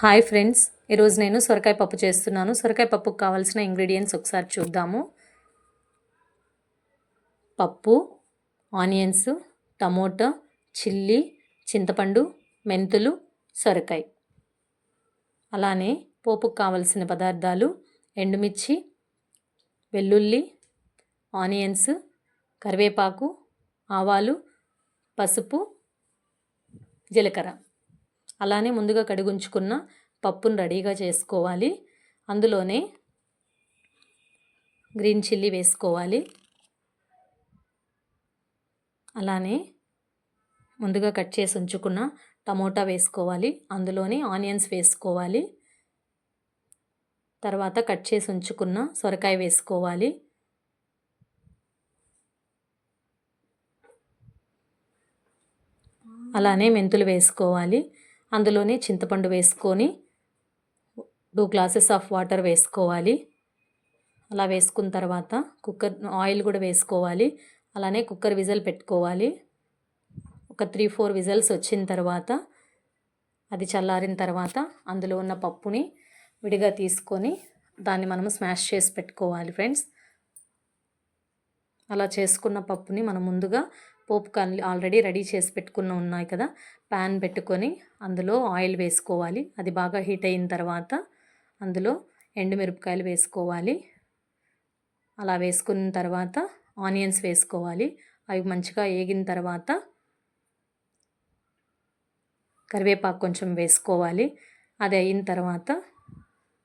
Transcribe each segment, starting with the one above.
Hi friends ఈరోజు నేను సొరకాయ పప్పు చేస్తున్నాను. సొరకాయ పప్పుకు కావాల్సిన ఇంగ్రీడియంట్స్ ఒకసారి చూద్దాము. పప్పు ఆనియన్స్ టమోటా చిల్లీ చింతపండు మెంతులు సొరకాయ. అలానే పోపుకు కావలసిన పదార్థాలు ఎండుమిర్చి వెల్లుల్లి ఆనియన్స్ కరివేపాకు ఆవాలు పసుపు జీలకర్ర. అలానే ముందుగా కడిగుంచుకున్న పప్పును రెడీగా చేసుకోవాలి. అందులోనే గ్రీన్ చిల్లీ వేసుకోవాలి. అలానే ముందుగా కట్ చేసి ఉంచుకున్న టమోటా వేసుకోవాలి. అందులోనే ఆనియన్స్ వేసుకోవాలి. తర్వాత కట్ చేసి ఉంచుకున్న సొరకాయ వేసుకోవాలి. అలానే మెంతులు వేసుకోవాలి. అందులోనే చింతపండు వేసుకొని టూ గ్లాసెస్ ఆఫ్ వాటర్ వేసుకోవాలి. అలా వేసుకున్న తర్వాత కుక్కర్ ఆయిల్ కూడా వేసుకోవాలి. అలానే కుక్కర్ విజల్ పెట్టుకోవాలి. ఒక త్రీ ఫోర్ విజల్స్ వచ్చిన తర్వాత అది చల్లారిన తర్వాత అందులో ఉన్న పప్పుని విడిగా తీసుకొని దాన్ని మనము స్మాష్ చేసి పెట్టుకోవాలి ఫ్రెండ్స్. అలా చేసుకున్న పప్పుని మనం ముందుగా పోపు ఆల్రెడీ రెడీ చేసి పెట్టుకున్న ఉన్నాయి కదా ప్యాన్ పెట్టుకొని అందులో ఆయిల్ వేసుకోవాలి. అది బాగా హీట్ అయిన తర్వాత అందులో ఎండుమిరపకాయలు వేసుకోవాలి. అలా వేసుకున్న తర్వాత ఆనియన్స్ వేసుకోవాలి. అవి మంచిగా వేగిన తర్వాత కరివేపాకు కొంచెం వేసుకోవాలి. అది అయిన తర్వాత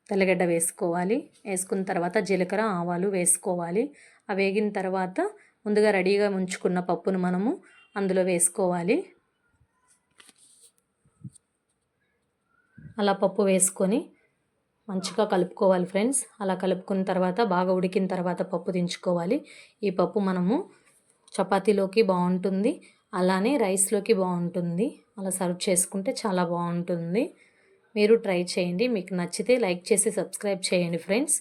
తెల్లగడ్డ వేసుకోవాలి. వేసుకున్న తర్వాత జీలకర్ర ఆవాలు వేసుకోవాలి. అవి వేగిన తర్వాత ముందుగా రెడీగా ఉంచుకున్న పప్పును మనము అందులో వేసుకోవాలి. అలా పప్పు వేసుకొని మంచిగా కలుపుకోవాలి ఫ్రెండ్స్. అలా కలుపుకున్న తర్వాత బాగా ఉడికిన తర్వాత పప్పు దించుకోవాలి. ఈ పప్పు మనము చపాతీలోకి బాగుంటుంది. అలానే రైస్లోకి బాగుంటుంది. అలా సర్వ్ చేసుకుంటే చాలా బాగుంటుంది. మీరు ట్రై చేయండి. మీకు నచ్చితే లైక్ చేసి సబ్స్క్రైబ్ చేయండి ఫ్రెండ్స్.